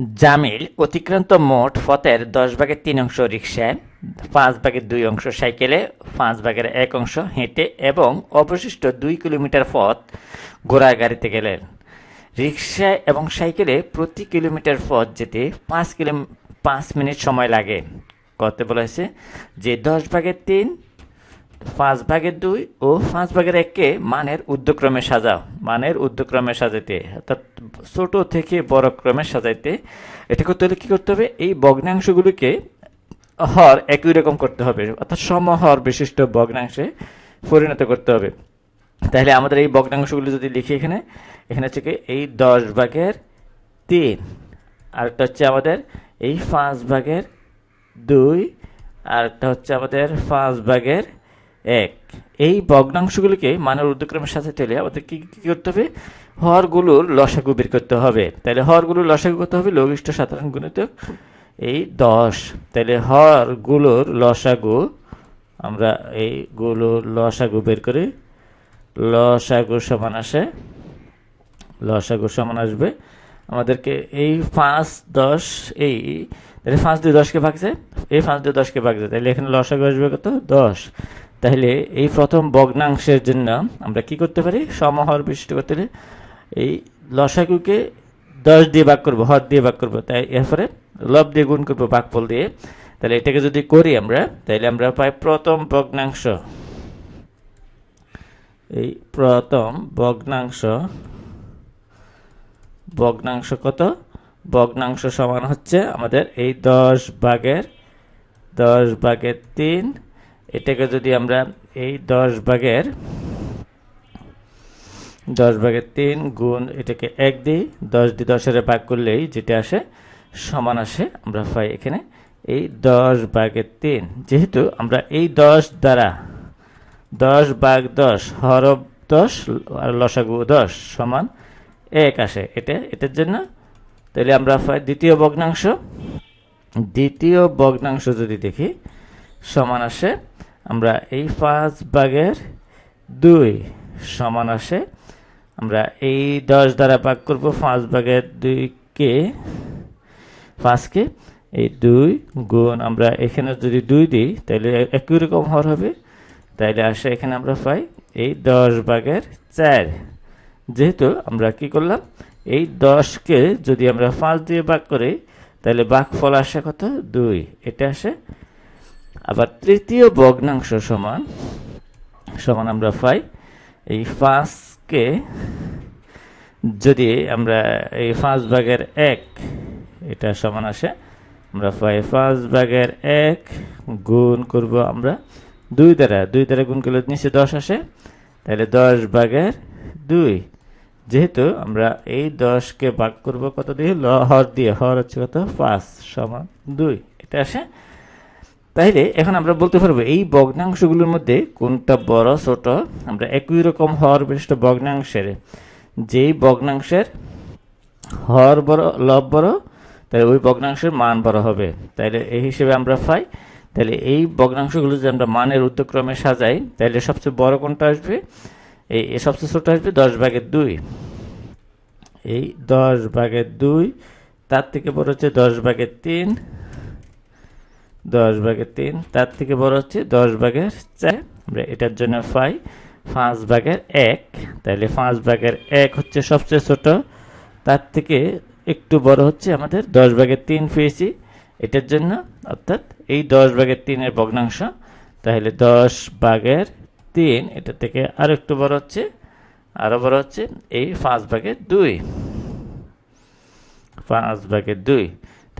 জামিল অতিক্রান্ত মোট পথের দশ ভাগের তিন অংশ রিক্সায় পাঁচ ভাগের দুই অংশ সাইকেলে, পাঁচ ভাগের এক অংশ হেঁটে এবং অবশিষ্ট দুই কিলোমিটার পথ ঘোড়া গাড়িতে গেলেন। রিক্সায় এবং সাইকেলে প্রতি কিলোমিটার পথ যেতে পাঁচ কিলো পাঁচ মিনিট সময় লাগে। কত বলা হয়েছে যে দশ ভাগের তিন পাঁচ ভাগের দুই ও পাঁচ ভাগের এককে মানের উদ্যক্রমে সাজাও। মানের উদ্যক্রমে সাজাইতে। অর্থাৎ ছোট থেকে বড় ক্রমে সাজাইতে। এটা করতে হলে কী করতে হবে? এই ভগ্নাংশগুলিকে হর একই রকম করতে হবে। অর্থাৎ সমহর বিশিষ্ট ভগ্নাংশে পরিণত করতে হবে। তাহলে আমাদের এই ভগ্নাংশগুলি যদি লিখি এখানে এখানে হচ্ছে কি এই দশ ভাগের তিন আরেকটা হচ্ছে আমাদের এই পাঁচ ভাগের দুই আরেকটা হচ্ছে আমাদের পাঁচ ভাগের এক, এই ভগ্নাংশগুলিকে মানের উদ্যক্রমে সাথে হলে আমাদের কী কী করতে হবে? হরগুলোর লসাগু বের করতে হবে। তাহলে হরগুলোর লসাগু করতে হবে লঘিষ্ঠ সাধারণ গুণিতক এই দশ। তাহলে হরগুলোর লসাগু, আমরা এইগুলোর লসাগু বের করি। লসাগু সমান আসে, লসাগু সমান আসবে। আমাদেরকে এই পাঁচ, দশ, এই, তাহলে পাঁচ দিয়ে দশকে ভাগছে এই পাঁচ দিয়ে দশকে ভাগছে তাহলে এখানে লসাগু আসবে কত? দশ। তাহলে এই প্রথম ভগ্নাংশের জন্য আমরা কি করতে পারি? সমহর বিশিষ্ট করতে হলে এই লসাকুকে দশ দিয়ে ভাগ করব, হর দিয়ে ভাগ করব। তাই এরপরে লব দিয়ে গুণ করব ভাগফল দিয়ে। তাহলে এটাকে যদি করি আমরা, তাহলে আমরা পাই প্রথম ভগ্নাংশ। এই প্রথম ভগ্নাংশ ভগ্নাংশ কত? ভগ্নাংশ সমান হচ্ছে আমাদের এই দশ ভাগের দশ ভাগের তিন এটাকে যদি আমরা এই দশ ভাগের দশ ভাগের তিন গুণ এটাকে এক দিই, দশ দিয়ে দশের ভাগ করলেই যেটা আসে, সমান আসে, আমরা পাই এখানে এই দশ ভাগের তিন। যেহেতু আমরা এই দশ দ্বারা দশ ভাগ দশ হরব দশ আর লসাগু দশ সমান এক আসে এটা, এটার জন্য। তাহলে আমরা পাই দ্বিতীয় ভগ্নাংশ। দ্বিতীয় ভগ্নাংশ যদি দেখি, সমান আসে আমরা এই পাঁচ ভাগের দুই সমান আসে। আমরা এই দশ দ্বারা ভাগ করব পাঁচ ভাগের দুইকে। পাঁচকে এই দুই গুণ আমরা এখানে যদি দুই দিই, তাহলে একই রকম হর হবে। তাইলে আসে এখানে আমরা পাই এই দশ ভাগের চার। যেহেতু আমরা কি করলাম? এই দশকে যদি আমরা পাঁচ দিয়ে ভাগ করি, তাহলে ভাগ ফল আসে কত? দুই। এটা আসে আবার তৃতীয় ভগ্নাংশ সমান সমান আমরা পাই। এই পাঁচকে যদি আমরা এই পাঁচ ভাগের এক, এটা সমান আসে, আমরা পাই পাঁচ ভাগের এক গুণ করব আমরা দুই দ্বারা। দুই দ্বারা গুণ করলে নিচে দশ আসে, তাহলে দশ ভাগের দুই। যেহেতু আমরা এই দশকে ভাগ করব কত দিয়ে? হর দিয়ে। হর হচ্ছে কত? পাঁচ সমান দুই। এটা আসে তাইলে এখন আমরা বলতে পারব, এই ভগ্নাংশগুলোর মধ্যে কোনটা বড়, ছোট? আমরা একই রকম হর বিশিষ্ট ভগ্নাংশের, যেই ভগ্নাংশের হর বড়, লব বড়, তাহলে ওই ভগ্নাংশের মান বড় হবে। তাইলে এই হিসেবে আমরা পাই, তাহলে এই ভগ্নাংশগুলো যদি আমরা মানের উদ্যক্রমে সাজাই, তাহলে সবচেয়ে বড় কোনটা আসবে? এই সবচেয়ে ছোট আসবে দশ ভাগের দুই। এই দশ ভাগের দুই, তার থেকে বড় হচ্ছে দশ ভাগের তিন দশ ভাগের তিন, তার থেকে বড় হচ্ছে দশ ভাগের চার। আমরা এটার জন্য পাই পাঁচ ভাগের এক। তাহলে পাঁচ ভাগের এক হচ্ছে সবচেয়ে ছোট। তার থেকে একটু বড় হচ্ছে আমাদের দশ ভাগের তিন পেয়েছি। এটার জন্য, অর্থাৎ এই দশ ভাগের তিনের ভগ্নাংশ। তাহলে দশ ভাগের তিন, এটা থেকে আর একটু বড় হচ্ছে আরও বড় হচ্ছে এই পাঁচ ভাগের দুই। পাঁচ ভাগের দুই।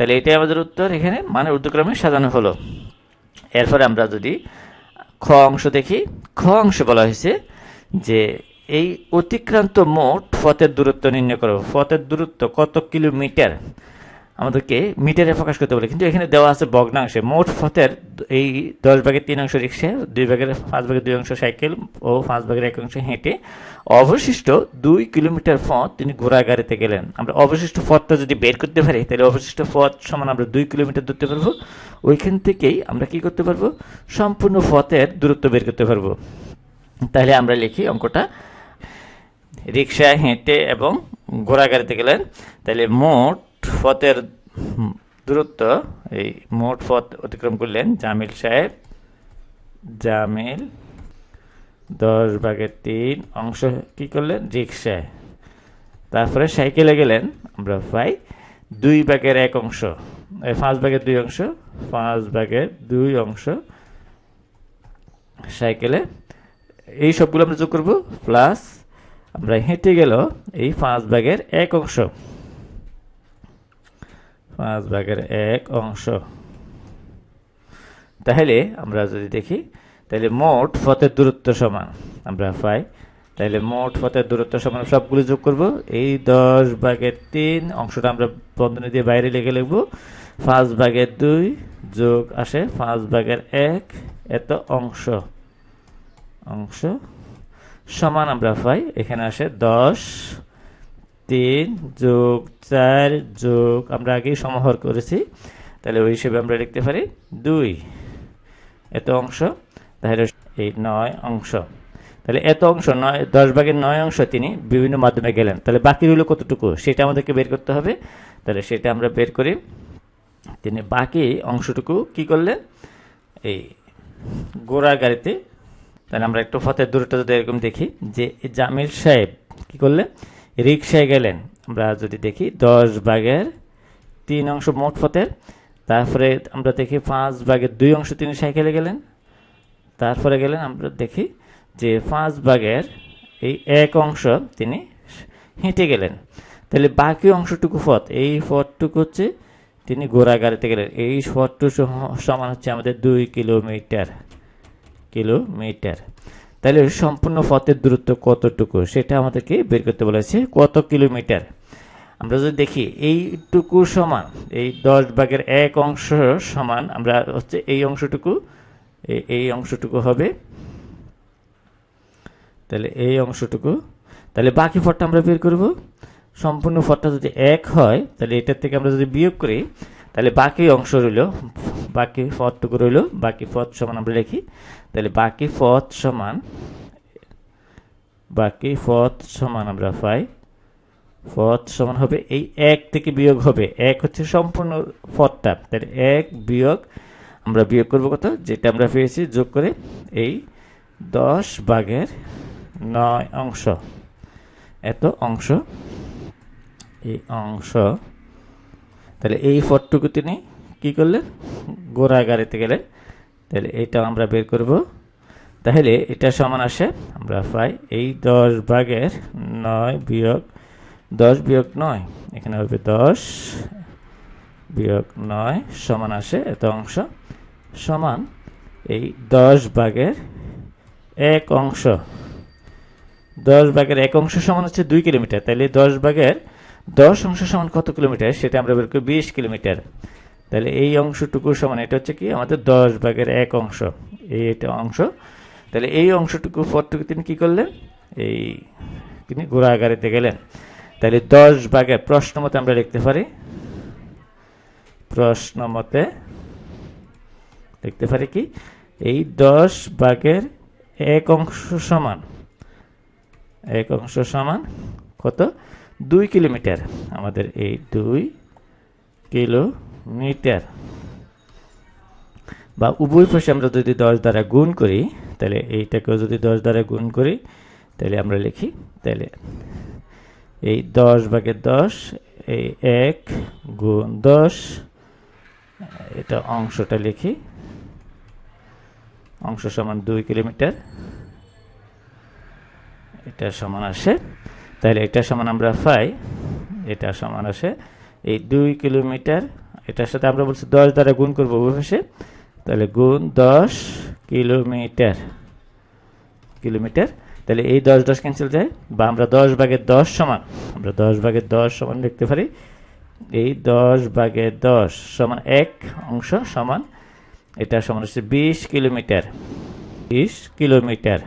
তাহলে এটাই আমাদের উত্তর। এখানে মানে ঊর্ধ্বক্রমে সাজানো হলো। এরপরে আমরা যদি খ অংশ দেখি। খ অংশ বলা হয়েছে যে এই অতিক্রান্ত মোট ফতের দূরত্ব নির্ণয় করো। ফতের দূরত্ব কত কিলোমিটার? আমাদেরকে মিটারে প্রকাশ করতে বলে। কিন্তু এখানে দেওয়া আছে ভগ্নাংশে। মোট পথের এই দশ ভাগের তিন অংশ রিক্সা, দুই ভাগের পাঁচ ভাগের দুই অংশ সাইকেল ও পাঁচ ভাগের এক অংশ হেঁটে অবশিষ্ট দুই কিলোমিটার পথ তিনি ঘোড়া গাড়িতে গেলেন। আমরা অবশিষ্ট পথটা যদি বের করতে পারি, তাহলে অবশিষ্ট পথ সমান আমরা দুই কিলোমিটার ধরতে পারব ওইখান থেকেই আমরা কি করতে পারব? সম্পূর্ণ পথের দূরত্ব বের করতে পারব। তাহলে আমরা লিখি অঙ্কটা। রিক্সায় হেঁটে এবং ঘোড়া গাড়িতে গেলেন। তাহলে মোট পথের দূরত্ব, এই মোট পথ অতিক্রম করলেন জামিল সাহেব। জামিল দশ ভাগের তিন অংশ কি করলেন? রিক্সায় তারপরে সাইকেলে গেলেন আমরা পাই দুই ভাগের এক অংশ পাঁচ ভাগের দুই অংশ, পাঁচ ভাগের দুই অংশ সাইকেলে। এই সবগুলো আমরা যোগ করব, প্লাস আমরা হেঁটে গেল এই পাঁচ ভাগের এক অংশ। পাঁচ ভাগের এক অংশ। তাহলে আমরা যদি দেখি, তাহলে মোট পথের দূরত্ব সমান। আমরা পাই, তাহলে মোট পথের দূরত্ব সমান সবগুলো যোগ করব। এই দশ ভাগের তিন অংশটা আমরা বন্ধনী দিয়ে বাইরে লিখে লিখব। পাঁচ ভাগের দুই যোগ আসে পাঁচ ভাগের এক, এত অংশ। অংশ সমান আমরা পাই, এখানে আসে দশ তিন যোগ চার যোগ, আমরা আগেই সমাহার করেছি। তাহলে ওই হিসেবে আমরা লিখতে পারি দুই। এত অংশ, তাহলে এই নয় অংশ। তাহলে এত অংশ নয়, দশ ভাগের নয় অংশ তিনি বিভিন্ন মাধ্যমে গেলেন। তাহলে বাকি রইল কতটুকু? সেটা আমাদেরকে বের করতে হবে। তাহলে সেটা আমরা বের করি। তিনি বাকি অংশটুকু কি করলেন? এই গোড়া গাড়িতে। তাহলে আমরা একটু ফতের দূরত্ব যদি এরকম দেখি, যে জামিল সাহেব কি করলেন? রিক্সায় গেলেন। আমরা যদি দেখি, দশ ভাগের তিন অংশ মোট পথের। তারপরে আমরা দেখি পাঁচ ভাগের দুই অংশ তিনি সাইকেলে গেলেন। তারপরে গেলেন আমরা দেখি যে পাঁচ ভাগের এই এক অংশ তিনি হেঁটে গেলেন। তাহলে বাকি অংশটুকু পথ, এই পথটুকু হচ্ছে তিনি ঘোড়া গাড়িতে গেলেন। এই পথটু সমান হচ্ছে আমাদের দুই কিলোমিটার কিলোমিটার। তাহলে সম্পূর্ণ পথের দূরত্ব কতটুকু সেটা আমাদেরকে বের করতে বলেছে কত কিলোমিটার? আমরা যদি দেখি, এইটুকু সমান, এই দশ ভাগের এক অংশ সমান, আমরা হচ্ছে এই অংশটুকু এই অংশটুকু হবে। তাহলে এই অংশটুকু, তাহলে বাকি ফটটা আমরা বের করব। সম্পূর্ণ ফটটা যদি এক হয়, তাহলে এটার থেকে আমরা যদি বিয়োগ করি, তাহলে বাকি অংশ রইল, বাকি পথটুকু রইল, বাকি পথ সমান আমরা লিখি। তাহলে বাকি পথ সমান, বাকি পথ সমান আমরা পাই পথ সমান হবে এই এক থেকে বিয়োগ হবে। এক হচ্ছে সম্পূর্ণ পথটা তাহলে এক বিয়োগ আমরা বিয়োগ করব কত? যেটা আমরা পেয়েছি যোগ করে এই দশ ভাগের নয় অংশ। এত অংশ। এই অংশ। তাহলে এই ফটটুকু তিনি কী করলেন? গোড়া গাড়িতে গেলেন। তাহলে এটা আমরা বের করব। তাহলে এটা সমান আসে, আমরা পাই এই দশ ভাগের নয় বিয়োগ দশ বিয়োগ নয়, এখানে হবে দশ বিয়োগ নয় সমান আসে, এত অংশ সমান এই দশ ভাগের এক অংশ। দশ ভাগের এক অংশ সমান হচ্ছে দুই কিলোমিটার, তাহলে দশ ভাগের দশ অংশ সমান কত কিলোমিটার? সেটা আমরা বের করি বিশ কিলোমিটার। তাহলে এই অংশটুকু সমান, এটা হচ্ছে কি? আমাদের দশ ভাগের এক অংশ। এই এটা অংশ। তাহলে এই অংশটুকু পরটুকু তিনি কী করলেন? এই তিনি ঘোড়াগাড়িতে গেলেন। তাহলে দশ ভাগের প্রশ্ন মতে আমরা লিখতে পারি প্রশ্ন মতে লিখতে পারি কি? এই দশ ভাগের এক অংশ সমান, এক অংশ সমান কত? দুই কিলোমিটার। আমাদের এই দুই কিলোমিটার বা উভয় পাশে আমরা যদি দশ দ্বারা গুণ করি, তাহলে এইটাকেও যদি দশ দ্বারা গুণ করি, তাহলে আমরা লিখি, তাহলে এই দশ ভাগের দশ, এই এক গুণ দশ, এটা অংশটা লিখি। অংশ সমান দুই কিলোমিটার। এটা সমান আসে। তাহলে এটা সমান আমরা পাই, এটা সমান আসে। এই দুই কিলোমিটার এটার সাথে আমরা বলছি দশ দ্বারা গুণ করব অভিভাষে। তাহলে গুণ দশ কিলোমিটার। কিলোমিটার। তাহলে এই দশ দশ ক্যান্সেল যায় বা আমরা দশ ভাগের দশ সমান, আমরা দশ ভাগের দশ সমান লিখতে পারি। এই দশ ভাগের দশ সমান এক অংশ সমান, এটা সমান হচ্ছে বিশ কিলোমিটার। বিশ কিলোমিটার।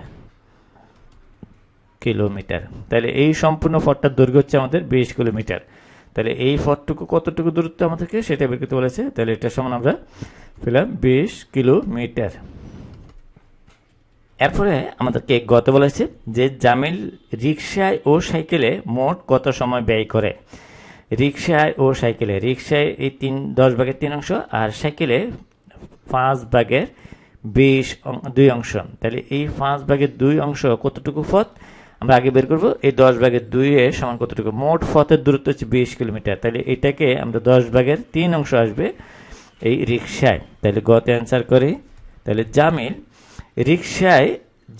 কিলোমিটার। তাহলে এই সম্পূর্ণ ফটটার দৈর্ঘ্য হচ্ছে আমাদের বিশ কিলোমিটার। তাহলে এই ফটটুকু কতটুকু দূরত্ব আমাদেরকে সেটা বের করতে বলেছে। তাহলে এটা সমান আমরা পেলাম বিশ কিলোমিটার। এরপরে আমাদেরকে গত বলেছে যে জামিল রিক্সায় ও সাইকেলে মোট কত সময় ব্যয় করে? রিক্সায় ও সাইকেলে রিক্সায় এই তিন, দশ ভাগের তিন অংশ আর সাইকেলে পাঁচ ভাগের বিশ দুই অংশ। তাহলে এই পাঁচ ভাগের দুই অংশ কতটুকু পথ? আমরা আগে বের করব। এই দশ ভাগের দুই এর সমান কতটুকু? মোট পথের দূরত্ব হচ্ছে বিশ কিলোমিটার। তাহলে এটাকে আমরা দশ ভাগের তিন অংশ আসবে এই রিক্সায় তাহলে গত অ্যান্সার করি। তাহলে জামিল রিক্সায়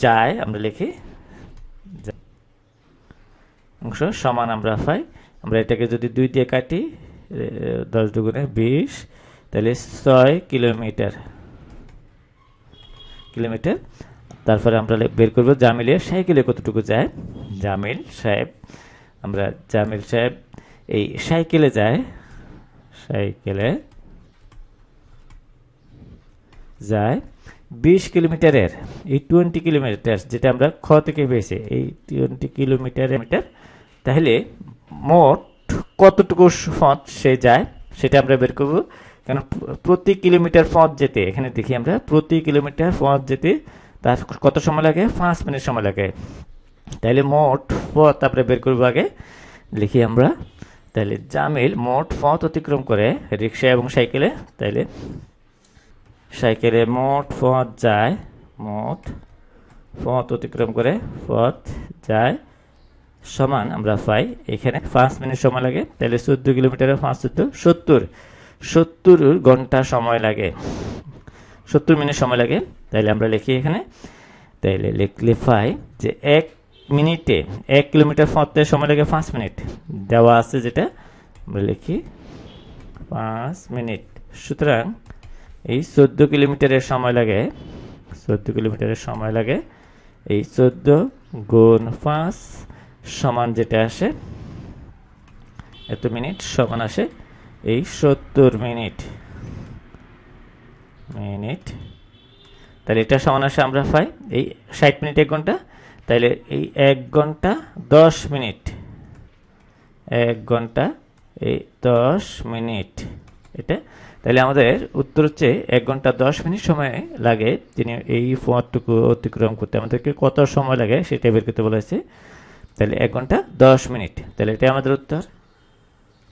যায়, আমরা লিখি অংশ সমান আমরা পাই। আমরা এটাকে যদি দুই দিয়ে কাটি দশ দুগুণে বিশ, তাহলে ছয় কিলোমিটার। কিলোমিটার। তারপরে আমরা বের করব জামিলের সাইকেলে কতটুকু যায়? জামিল সাহেব, আমরা জামিল সাহেব, এই সাইকেলে যায় সাইকেলে যায় বিশ কিলোমিটারের এই টোয়েন্টি কিলোমিটার, যেটা আমরা খ থেকে পেয়েছি এই টোয়েন্টি কিলোমিটার মিটার তাহলে মোট কতটুকু পথ সে যায়, সেটা আমরা বের করব। কেন প্রতি কিলোমিটার পথ যেতে, এখানে দেখি আমরা, প্রতি কিলোমিটার পথ যেতে তার কত সময় লাগে? পাঁচ মিনিট সময় লাগে। তাহলে মোট পথ আমরা বের করব আগে। লিখি আমরা। তাহলে জামিল মোট পথ অতিক্রম করে রিক্সা এবং সাইকেলে। তাইলে সাইকেলে মোট পথ যায়, মোট পথ অতিক্রম করে পথ যায় সমান আমরা পাই এখানে পাঁচ মিনিট সময় লাগে। তাহলে চোদ্দ কিলোমিটারে পাঁচ চোদ্দ, সত্তর। সত্তর ঘণ্টা সময় লাগে। সত্তর মিনিট সময় লাগে। তাইলে আমরা লিখি এখানে। তাইলে লিখলে যে এক মিনিটে, এক কিলোমিটার পথতে সময় লাগে পাঁচ মিনিট। দেওয়া আছে যেটা, আমরা লিখি পাঁচ মিনিট। সুতরাং এই চোদ্দ কিলোমিটারের সময় লাগে, চোদ্দ কিলোমিটারের সময় লাগে, এই চোদ্দ গুণ পাঁচ সমান যেটা আসে, এত মিনিট সমান আসে এই সত্তর মিনিট। মিনিট তাহলে এটা সমান আসে আমরা পাই এই ষাট মিনিট এক ঘণ্টা, তাহলে এই এক ঘণ্টা দশ মিনিট, এক ঘণ্টা এই দশ মিনিট, এটা? তাহলে আমাদের উত্তর হচ্ছে এক ঘণ্টা দশ মিনিট সময় লাগে তিনি এই পথটুকু অতিক্রম করতে। আমাদেরকে কত সময় লাগে সেটা বের করতে বলেছে তাহলে এক ঘণ্টা দশ মিনিট, তাহলে এটা আমাদের উত্তর।